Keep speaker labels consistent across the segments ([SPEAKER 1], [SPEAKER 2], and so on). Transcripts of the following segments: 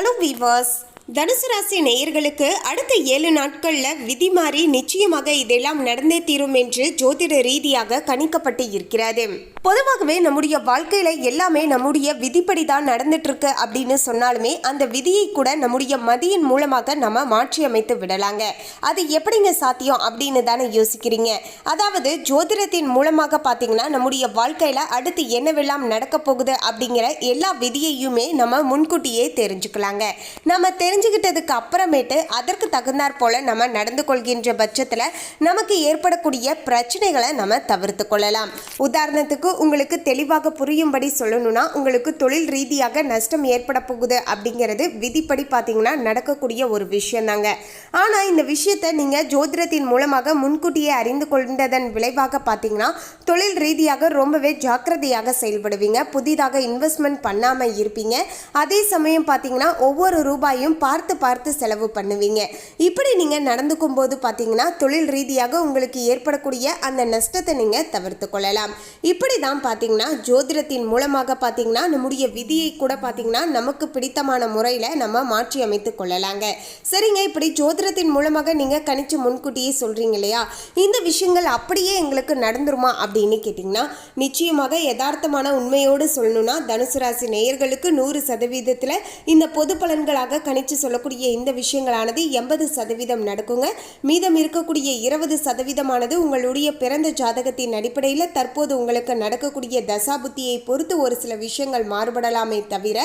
[SPEAKER 1] Hello viewers தனுசு ராசி நேயர்களுக்கு அடுத்த ஏழு நாட்களில் விதி மாறி நிச்சயமாக இதெல்லாம் நடந்தே தீரும் என்று ஜோதிட ரீதியாக கணிக்கப்பட்டு இருக்கிறது. பொதுவாகவே நம்முடைய வாழ்க்கையில் எல்லாமே நம்முடைய விதிப்படி தான் நடந்துட்டுருக்கு அப்படின்னு சொன்னாலுமே அந்த விதியை கூட நம்முடைய மதியின் மூலமாக நம்ம மாற்றி அமைத்து விடலாங்க. அது எப்படிங்க சாத்தியம் அப்படின்னு தானே யோசிக்கிறீங்க. அதாவது ஜோதிடத்தின் மூலமாக பார்த்தீங்கன்னா நம்முடைய வாழ்க்கையில் அடுத்து என்னவெல்லாம் நடக்க போகுது அப்படிங்கிற எல்லா விதியையுமே நம்ம முன்கூட்டியே தெரிஞ்சுக்கலாங்க. நம்ம தெரிஞ்சுக்கிட்டதுக்கு அப்புறமேட்டு அதற்கு தகுந்தாற் போல் நம்ம நடந்து கொள்கின்ற பட்சத்தில் நமக்கு ஏற்படக்கூடிய பிரச்சனைகளை நம்ம தவிர்த்து கொள்ளலாம். உதாரணத்துக்கு உங்களுக்கு தெளிவாக புரியும்படி சொல்லணும்னா உங்களுக்கு தொழில் ரீதியாக நஷ்டம் ஏற்பட போகுது அப்படிங்கிறது விதிப்படி பார்த்தீங்கன்னா நடக்கக்கூடிய ஒரு விஷயம்தாங்க ஆனால் இந்த விஷயத்தை நீங்கள் ஜோதிடத்தின் மூலமாக முன்கூட்டியே அறிந்து கொண்டதன் விளைவாக பார்த்தீங்கன்னா தொழில் ரீதியாக ரொம்பவே ஜாக்கிரதையாக செயல்படுவீங்க. புதிதாக இன்வெஸ்ட்மெண்ட் பண்ணாமல் இருப்பீங்க. அதே சமயம் பார்த்தீங்கன்னா ஒவ்வொரு ரூபாயும் பார்த்து பார்த்து செலவு பண்ணுவீங்க. இப்படி நீங்கள் நடந்துக்கும் போது பார்த்தீங்கன்னா தொழில் ரீதியாக உங்களுக்கு ஏற்படக்கூடிய அந்த நஷ்டத்தை நீங்கள் தவிர்த்து கொள்ளலாம். இப்படி தான் பார்த்தீங்கன்னா ஜோதிடத்தின் மூலமாக பார்த்தீங்கன்னா நம்முடைய விதியை கூட பார்த்தீங்கன்னா நமக்கு பிடித்தமான முறையில் நம்ம மாற்றி அமைத்து கொள்ளலாங்க. சரிங்க இப்படி ஜோதிடத்தின் மூலமாக நீங்கள் கணிச்சு முன்கூட்டியே சொல்கிறீங்க இல்லையா? இந்த விஷயங்கள் அப்படியே எங்களுக்கு நடந்துருமா அப்படின்னு கேட்டிங்கன்னா நிச்சயமாக யதார்த்தமான உண்மையோடு சொல்லணும்னா தனுசு ராசி நேயர்களுக்கு நூறு சதவீதத்தில் இந்த பொது பலன்களாக கணிச்சு சொல்லக்கூடிய இந்த விஷயங்களானது எண்பது சதவீதம் நடக்குங்க. மீதம் இருக்கக்கூடிய இருபது சதவீதமானது உங்களுடைய பிறந்த ஜாதகத்தின் அடிப்படையில் தற்போது உங்களுக்கு நடக்கக்கூடிய தசாபுத்தியை பொறுத்து ஒரு சில விஷயங்கள் மாறுபடலாமே தவிர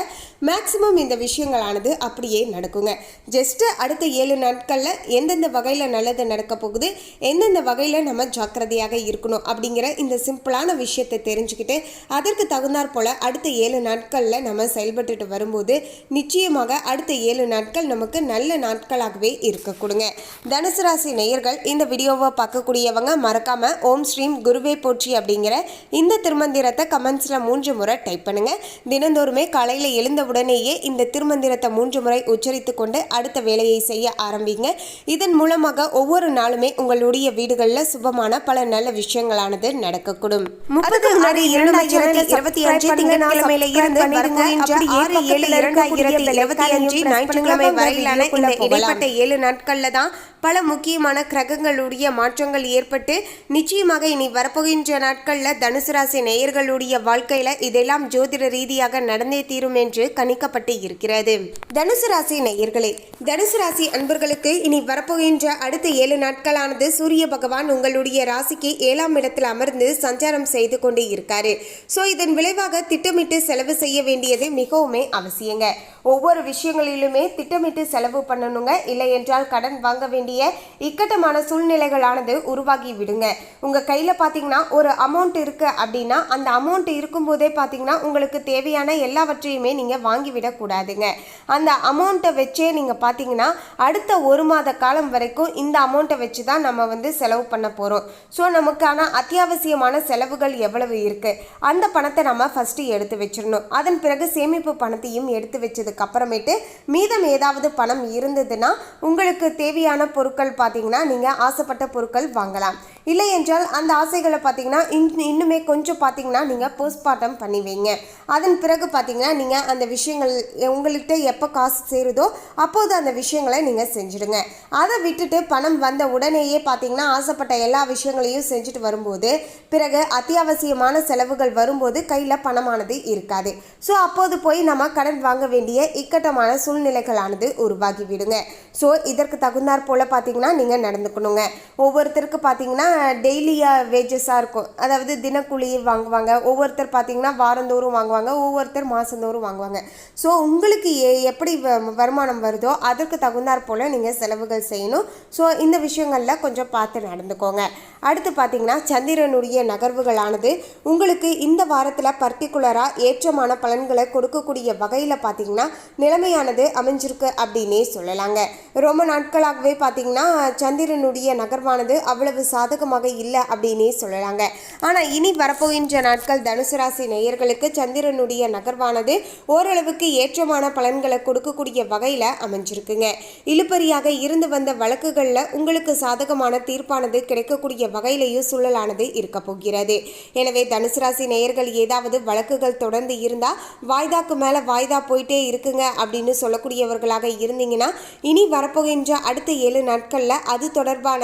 [SPEAKER 1] மேக்சிமம் இந்த விஷயங்களானது அப்படியே நடக்குங்க. ஜஸ்ட் அடுத்த ஏழு நாட்களில் எந்தெந்த வகையில் நல்லது நடக்க போகுது எந்தெந்த வகையில் நம்ம ஜாக்கிரதையாக இருக்கணும் அப்படிங்கிற இந்த சிம்பிளான விஷயத்தை தெரிஞ்சுக்கிட்டு அதற்கு தகுந்தாற் போல் அடுத்த ஏழு நாட்களில் நம்ம செயல்பட்டுட்டு வரும்போது நிச்சயமாக அடுத்த ஏழு நாட்கள் நமக்கு நல்ல நாட்களாகவே இருக்க கொடுங்க. தனுசு ராசி நேயர்கள் இந்த வீடியோவை பார்க்கக்கூடியவங்க மறக்காம ஓம் ஸ்ரீம் குருவே போற்றி அப்படிங்கிற இந்த திருமந்திரத்தை கமெண்ட்ஸில் மூன்று முறை டைப் பண்ணுங்க. தினந்தோறுமே காலையில் எழுந்த உடனேயே இந்த திருமந்திரத்தை மூன்று முறை உச்சரித்து கொண்டு அடுத்த வேலையை செய்ய ஆரம்பிங்க. இதன் மூலமாக ஒவ்வொரு நாளுமே உங்களுடைய வீடுகளில் சுபமான பல நல்ல விஷயங்களானது நடக்கக்கூடும். முப்பது முன்னாடி இரண்டாயிரத்தி இருபத்தி அஞ்சு திங்கட்கிழமையில இருந்து வருகின்ற ஆறு ஏழு இரண்டாயிரத்தி இருபத்தி அஞ்சு ஞாயிற்றுக்கிழமை வரையிலான இந்த இடைப்பட்ட ஏழு நாட்கள்ல தான் பல முக்கியமான கிரகங்களுடைய மாற்றங்கள் ஏற்பட்டு நிச்சயமாக இனி வரப்போகின்ற நாட்களில் தனுசு ராசி நேயர்களுடைய வாழ்க்கையில இதெல்லாம் ஜோதிட ரீதியாக நடந்தே தீரும் என்று கணிக்கப்பட்டு இருக்கிறது. தனுசு ராசி நேயர்களே தனுசு ராசி அன்பர்களுக்கு இனி வரப்போகின்ற அடுத்த ஏழு நாட்களானது சூரிய பகவான் உங்களுடைய ராசிக்கு ஏழாம் இடத்தில் அமர்ந்து சஞ்சாரம் செய்து கொண்டு இருக்காரு. ஸோ இதன் விளைவாக திட்டமிட்டு செலவு செய்ய வேண்டியது மிகவுமே அவசியங்க. ஒவ்வொரு விஷயங்களிலுமே திட்டமிட்டு செலவு பண்ணணுங்க. இல்லை என்றால் கடன் வாங்க வேண்டிய இக்கட்டமான சூழ்நிலைகளானது உருவாகி விடுங்க. உங்க கையில பாத்தீங்கன்னா ஒரு அமௌண்ட் இருக்கு அப்படின்னா அந்த அமௌண்ட் இருக்கும்போதே பாத்தீங்கன்னா உங்களுக்கு தேவையான எல்லாவற்றையுமே நீங்க வாங்கி விடக்கூடாதுங்க. அந்த அமௌண்ட்டை வச்சே நீங்க பாத்தீங்கன்னா அடுத்த ஒரு மாத காலம் வரைக்கும் இந்த அமௌண்ட்டை வச்சு தான் நம்ம வந்து செலவு பண்ண போறோம். ஸோ நமக்கான அத்தியாவசியமான செலவுகள் எவ்வளவு இருக்கு? அந்த பணத்தை நம்ம ஃபர்ஸ்ட் எடுத்து வச்சிடணும் அதன் பிறகு சேமிப்பு பணத்தையும் எடுத்து வச்சதுக்கு அப்புறமேட்டு மீதம் ஏதாவது பணம் இருந்ததுன்னா உங்களுக்கு தேவையான பொருட்கள் பார்த்தீங்கன்னா நீங்கள் ஆசைப்பட்ட பொருட்கள் வாங்கலாம். இல்லை என்றால் அந்த ஆசைகளை பார்த்தீங்கன்னா இன் இன்னுமே கொஞ்சம் பார்த்தீங்கன்னா நீங்கள் போஸ்ட்மார்ட்டம் பண்ணி வைங்க அதன் பிறகு பார்த்தீங்கன்னா நீங்கள் அந்த விஷயங்கள் உங்கள்கிட்ட எப்போ காசு சேருதோ அப்போது அந்த விஷயங்களை நீங்கள் செஞ்சுடுங்க. அதை விட்டுட்டு பணம் வந்த உடனேயே பார்த்தீங்கன்னா ஆசைப்பட்ட எல்லா விஷயங்களையும் செஞ்சுட்டு வரும்போது பிறகு அத்தியாவசியமான செலவுகள் வரும்போது கையில் பணமானது இருக்காது. ஸோ அப்போது போய் நம்ம கடன் வாங்க வேண்டிய இக்கட்டமான சூழ்நிலைகளானது உருவாகி விடுங்க. ஸோ இதற்கு தகுந்தாற் போல் பார்த்தீங்கன்னா நீங்கள் நடந்துக்கணுங்க. ஒவ்வொருத்தருக்கு பார்த்தீங்கன்னா டெய்லியாக வேஜஸாக இருக்கும். அதாவது தினக்கூலி வாங்குவாங்க. ஒவ்வொருத்தர் பார்த்தீங்கன்னா வாரந்தோறும் வாங்குவாங்க. ஒவ்வொருத்தர் மாதந்தோறும் வாங்குவாங்க. ஸோ உங்களுக்கு எ- எப்படி வ- வருமானம் வருதோ அதற்கு தகுந்தாற் போல் நீங்கள் செலவுகள் செய்யணும். ஸோ இந்த விஷயங்களில் கொஞ்சம் பார்த்து நடந்துக்கோங்க. அடுத்து பார்த்தீங்கன்னா சந்திரனுடைய நகர்வுகளானது. உங்களுக்கு இந்த வாரத்தில் பர்டிகுலராக ஏற்றமான பலன்களை கொடுக்கக்கூடிய வகையில் பார்த்தீங்கன்னா நிலைமையானது அமைஞ்சிருக்கு அப்படின்னே சொல்லலாங்க. ரொம்ப நாட்களாகவே பார்த்தீங்கன்னா சந்திரனுடைய நகர்வானது அவ்வளவு சாதக சாதகமாக இல்லை அப்படின்னே சொல்லலாங்க. ஆனால் இனி வரப்போகின்ற நாட்கள் தனுசு ராசி நேயர்களுக்கு சந்திரனுடைய நகர்வானது ஓரளவுக்கு ஏற்றமான பலன்களை கொடுக்கக்கூடிய வகையில் அமைஞ்சிருக்குங்க. இழுபறியாக இருந்து வந்த வழக்குகளில் உங்களுக்கு சாதகமான தீர்ப்பானது கிடைக்கக்கூடிய வகையிலையும் சூழலானது இருக்க போகிறது. எனவே தனுசு ராசி நேயர்கள் ஏதாவது வழக்குகள் தொடர்ந்து இருந்தால் வாய்தாக்கு மேலே வாய்தா போயிட்டே இருக்குங்க அப்படின்னு சொல்லக்கூடியவர்களாக இருந்தீங்கன்னா இனி வரப்போகின்ற அடுத்த ஏழு நாட்களில் அது தொடர்பான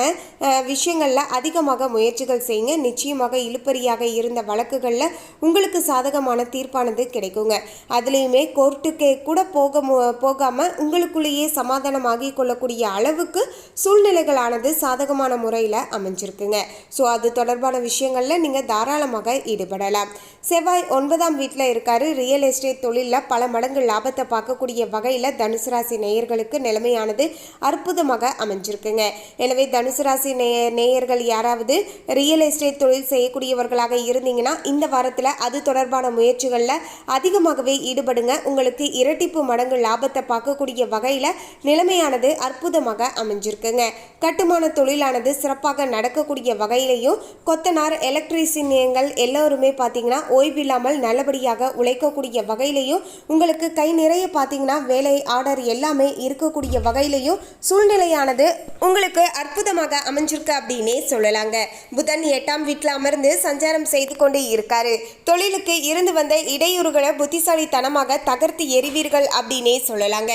[SPEAKER 1] விஷயங்களில் அதிக அதிகமாக முயற்சிகள் செய்யுங்க. நிச்சயமாக இழுப்பறியாக இருந்த வழக்குகளில் உங்களுக்கு சாதகமான தீர்ப்பானது கிடைக்குங்க. அதுலேயுமே கோர்ட்டுக்கே கூட போக மு- உங்களுக்குள்ளேயே சமாதானமாகி கொள்ளக்கூடிய அளவுக்கு சூழ்நிலைகளானது சாதகமான முறையில் அமைஞ்சிருக்குங்க. ஸோ அது தொடர்பான விஷயங்களில் நீங்கள் தாராளமாக ஈடுபடலாம். செவ்வாய் ஒன்பதாம் வீட்டில் இருக்காரு. ரியல் எஸ்டேட் தொழிலில் பல மடங்கு லாபத்தை பார்க்கக்கூடிய வகையில் தனுசு ராசி நேயர்களுக்கு நிலைமையானது அற்புதமாக அமைஞ்சிருக்குங்க. எனவே தனுசு ராசி நேய நேயர்கள் யாராவது ரியல் எஸ்டேட் தொழில் செய்யக்கூடியவர்களாக இருந்தீங்கன்னா இந்த வாரத்தில் அது தொடர்பான முயற்சிகளில் அதிகமாகவே ஈடுபடுங்க. உங்களுக்கு இரட்டிப்பு மடங்கு லாபத்தை பார்க்கக்கூடிய வகையில் நிலைமையானது அற்புதமாக அமைஞ்சிருக்குங்க. கட்டுமான தொழிலானது சிறப்பாக நடக்கக்கூடிய வகையிலையும் கொத்தனார் எலக்ட்ரீசியன்கள் எல்லோருமே பார்த்தீங்கன்னா ஓய்வில்லாமல் நல்லபடியாக உழைக்கக்கூடிய வகையிலையும் உங்களுக்கு கை நிறைய பார்த்தீங்கன்னா வேலை ஆர்டர் எல்லாமே இருக்கக்கூடிய வகையிலையும் சூழ்நிலையானது உங்களுக்கு அற்புதமாக அமைஞ்சிருக்கு அப்படின்னே சொல்லலாங்க புதன் எட்டாம் வீட்டில் அமர்ந்து சஞ்சாரம் செய்து கொண்டு இருக்காரு. தொழிலுக்கு இருந்து வந்த இடையூறுகளை புத்திசாலித்தனமாக தகர்த்து எறிவீர்கள் அப்படின்னே சொல்லலாங்க.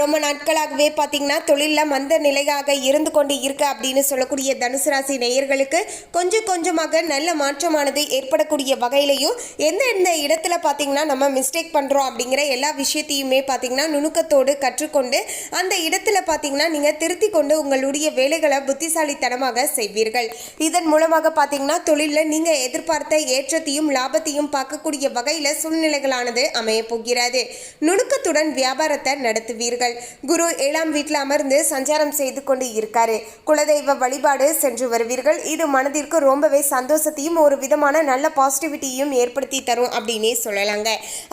[SPEAKER 1] ரொம்ப நாட்களாகவே பார்த்தீங்கன்னா தொழிலில் மந்த நிலையாக இருந்து கொண்டு இருக்கு அப்படின்னு சொல்லக்கூடிய தனுசு ராசி நேயர்களுக்கு கொஞ்சம் கொஞ்சமாக நல்ல மாற்றமானது ஏற்படக்கூடிய வகையிலையும் எந்தெந்த இடத்துல பார்த்தீங்கன்னா நம்ம மிஸ்டேக் பண்ணுறோம் அப்படிங்கிற எல்லா விஷயத்தையுமே பார்த்தீங்கன்னா நுணுக்கத்தோடு கற்றுக்கொண்டு அந்த இடத்துல பார்த்தீங்கன்னா நீங்கள் திருத்தி கொண்டு உங்களுடைய வேலைகளை புத்திசாலித்தனமாக செய்வீர்கள். இதன் மூலமாக பார்த்தீங்கன்னா தொழிலில் நீங்கள் எதிர்பார்த்த ஏற்றத்தையும் லாபத்தையும் பார்க்கக்கூடிய வகையில் சூழ்நிலைகளானது அமைய போகிறது. நுணுக்கத்துடன் வியாபாரத்தை நடத்துவீர்கள். குரு ஏழாம் வீட்டில் அமர்ந்து சஞ்சாரம் செய்து கொண்டு இருக்காரு. குலதெய்வ வழிபாடு சென்று வருவீர்கள். இது மனதிற்கு ரொம்பவே சந்தோஷத்தையும் ஒரு விதமான நல்ல பாசிட்டிவிட்டியும் ஏற்படுத்தி தரும் அப்படின்னே சொல்லலாங்க.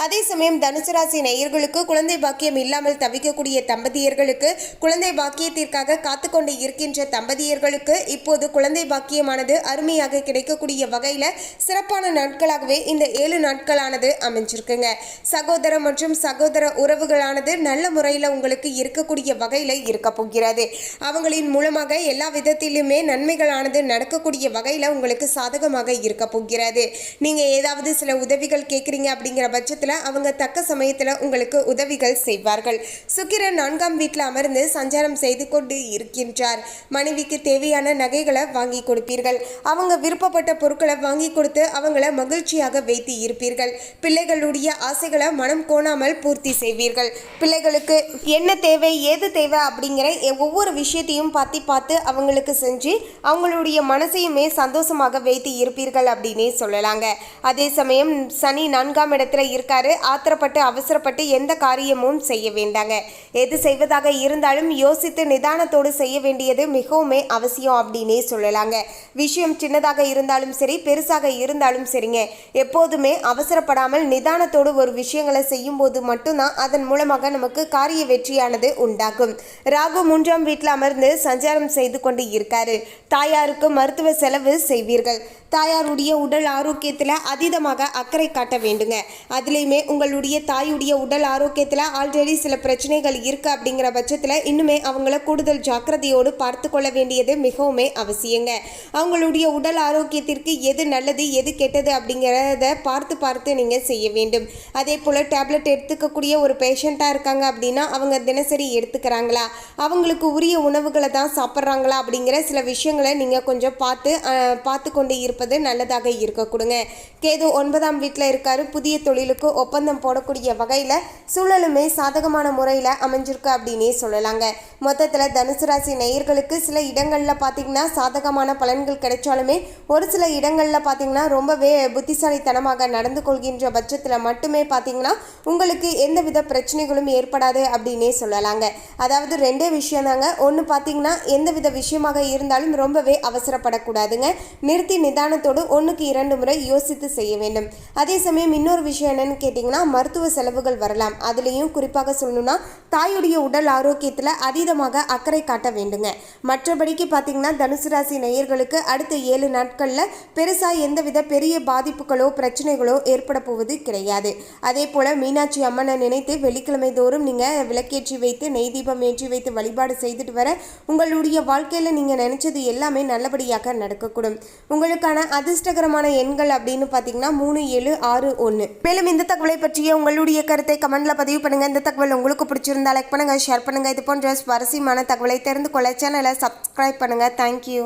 [SPEAKER 1] அதே சமயம் தனுசு ராசி நேயர்களுக்கு குழந்தை பாக்கியம் இல்லாமல் தவிக்கக்கூடிய தம்பதியர்களுக்கு குழந்தை பாக்கியத்திற்காக காத்துக்கொண்டு இருக்கின்ற தம்பதியர்களுக்கு இப்போது குழந்தை பாக்கியமானது அருமையாக கிடைக்கக்கூடிய வகையில் சிறப்பான நாட்களாகவே இந்த ஏழு நாட்களானது அமைஞ்சிருக்குங்க. சகோதர மற்றும் சகோதர உறவுகளானது நல்ல முறையில் உங்களுக்கு இருக்கக்கூடிய வகையில் இருக்க போகிறது. அவங்களின் மூலமாக எல்லா விதத்திலுமே நன்மைகளானது நடக்கக்கூடிய வகையில் உங்களுக்கு சாதகமாக இருக்க போகிறது. நீங்கள் ஏதாவது சில உதவிகள் கேட்குறீங்க அப்படிங்கிற பட்சத்தில் அவங்க தக்க சமயத்தில் உங்களுக்கு உதவிகள் செய்வார்கள். சுக்கிரன் நான்காம் வீட்டில் அமர்ந்து சஞ்சாரம் செய்து கொண்டு இருக்கின்றார். மனைவிக்கு தேவையான நகைகளை வாங்கி கொடுப்பீர்கள். அவங்க விருப்பப்பட்ட பொருட்களை வாங்கி கொடுத்து அவங்கள மகிழ்ச்சியாக வைத்து இருப்பீர்கள். பிள்ளைகளுடைய ஆசைகளை மனம் கோணாமல் பூர்த்தி செய்வீர்கள். பிள்ளைகளுக்கு என்ன தேவை ஏது தேவை அப்படிங்கிற ஒவ்வொரு விஷயத்தையும் பார்த்து பார்த்து அவங்களுக்கு செஞ்சு அவங்களுடைய மனசையுமே சந்தோஷமாக வைத்து இருப்பீர்கள் அப்படின்னே சொல்லலாங்க. அதே சமயம் சனி நான்காம் இடத்துல இருக்காரு. ஆத்திரப்பட்டு அவசரப்பட்டு எந்த காரியமும் செய்ய வேண்டாங்க. எது செய்வதாக இருந்தாலும் யோசித்து நிதானத்தோடு செய்ய வேண்டியது மிகவுமே அவசியம் அப்படின்னே சொல்லலாங்க. விஷயம் சின்னதாக இருந்தாலும் சரி பெருசாக இருந்தாலும் சரிங்க. எப்போதுமே அவசரப்படாமல் நிதானத்தோடு ஒரு விஷயங்களை செய்யும்போது மட்டும்தான் அதன் மூலமாக நமக்கு காரிய வெற்றியானது உண்டாகும். ராகு மூன்றாம் வீட்டில் அமர்ந்து சஞ்சாரம் செய்து கொண்டு இருக்காரு. தாயாருக்கு மருத்துவ செலவு செய்வீர்கள். தாயாருடைய உடல் ஆரோக்கியத்தில் அதீதமாக அக்கறை காட்ட வேண்டுங்க. அதுலேயுமே உங்களுடைய தாயுடைய உடல் ஆரோக்கியத்தில் ஆல்ரெடி சில பிரச்சனைகள் இருக்குது அப்படிங்கிற பட்சத்தில் இன்னுமே அவங்கள கூடுதல் ஜாக்கிரதையோடு பார்த்து கொள்ள வேண்டியது மிகவுமே அவசியங்க. அவங்களுடைய உடல் ஆரோக்கியத்திற்கு எது நல்லது எது கெட்டது அப்படிங்கிறத பார்த்து பார்த்து நீங்கள் செய்ய வேண்டும். அதே போல் டேப்லெட் எடுத்துக்கக்கூடிய ஒரு பேஷண்ட்டாக இருக்காங்க அப்படின்னா அவங்க தினசரி எடுத்துக்கிறாங்களா? அவங்களுக்கு உரிய உணவுகளை தான் சாப்பிட்றாங்களா அப்படிங்கிற சில விஷயங்களை நீங்கள் கொஞ்சம் பார்த்து அஹ், பார்த்து கொண்டு இருப்பது நல்லதாக இருக்க கொடுங்க. கேது ஒன்பதாம் வீட்டில் இருக்காரு. புதிய தொழிலுக்கு ஒப்பந்தம் போடக்கூடிய வகையில் சூழலுமே சாதகமான முறையில் அமைஞ்சிருக்கு அப்படின்னே சொல்லலாங்க. மொத்தத்தில் தனுசு ராசி நேயர்களுக்கு சில இடங்களில் பார்த்தீங்கன்னா சாதகமான பலன்கள் கிடைச்சாலுமே ஒரு சில இடங்களில் பார்த்தீங்கன்னா ரொம்பவே புத்திசாலித்தனமாக நடந்து கொள்கின்ற பட்சத்தில் மட்டுமே பார்த்தீங்கன்னா உங்களுக்கு எந்தவித பிரச்சனைகளும் ஏற்படாது அப்படின்னே சொல்லலாங்க. அதாவது ரெண்டே விஷயம் தாங்க. ஒன்று பார்த்தீங்கன்னா எந்தவித விஷயமாக இருந்தாலும் ரொம்பவே அவசரப்படக்கூடாதுங்க. நிறுத்தி நிதானத்தோடு ஒன்றுக்கு இரண்டு முறை யோசித்து செய்ய வேண்டும். அதே சமயம் இன்னொரு விஷயம் என்னன்னு கேட்டிங்கன்னா மருத்துவ செலவுகள் வரலாம். அதுலேயும் குறிப்பாக சொல்லணும்னா தாயுடைய உடல் ஆரோக்கியத்தில் அதீதமாக அக்கறை காட்ட வேண்டுங்க. மற்றபடிக்கு பார்த்தீங்கன்னா தனுசு ராசி நேயர்களுக்கு அடுத்த ஏழு நாட்களில் பெருசாக எந்தவித பெரிய பாதிப்புகளோ பிரச்சனைகளோ ஏற்பட போவது கிடையாது. அதே போல் மீனாட்சி அம்மனை நினைத்து வெள்ளிக்கிழமை தோறும் நீங்கள் விளக்கேற்றி வைத்து நெய் தீபம் ஏற்றி வைத்து வழிபாடு செய்துட்டு வர உங்களுடைய வாழ்க்கையில் நீங்கள் நினைச்சது எல்லாமே நல்லபடியாக நடக்கக்கூடும். உங்களுக்கான அதிர்ஷ்டகரமான எண்கள் அப்படின்னு பார்த்தீங்கன்னா மூணு ஏழு ஆறு ஒன்று மேலும் இந்த தகவலை பற்றிய உங்களுடைய கருத்தை கமெண்ட்ல பதிவு பண்ணுங்கள் இந்த தகவல் உங்களுக்கு பிடிச்சிருந்தா லைக் பண்ணுங்கள் ஷேர் பண்ணுங்கள் இது போன்ற சுவாரஸ்யமான தகவலை தெரிந்து கொள்ள சேனலை சப்ஸ்கிரைப் பண்ணுங்கள் தேங்க்யூ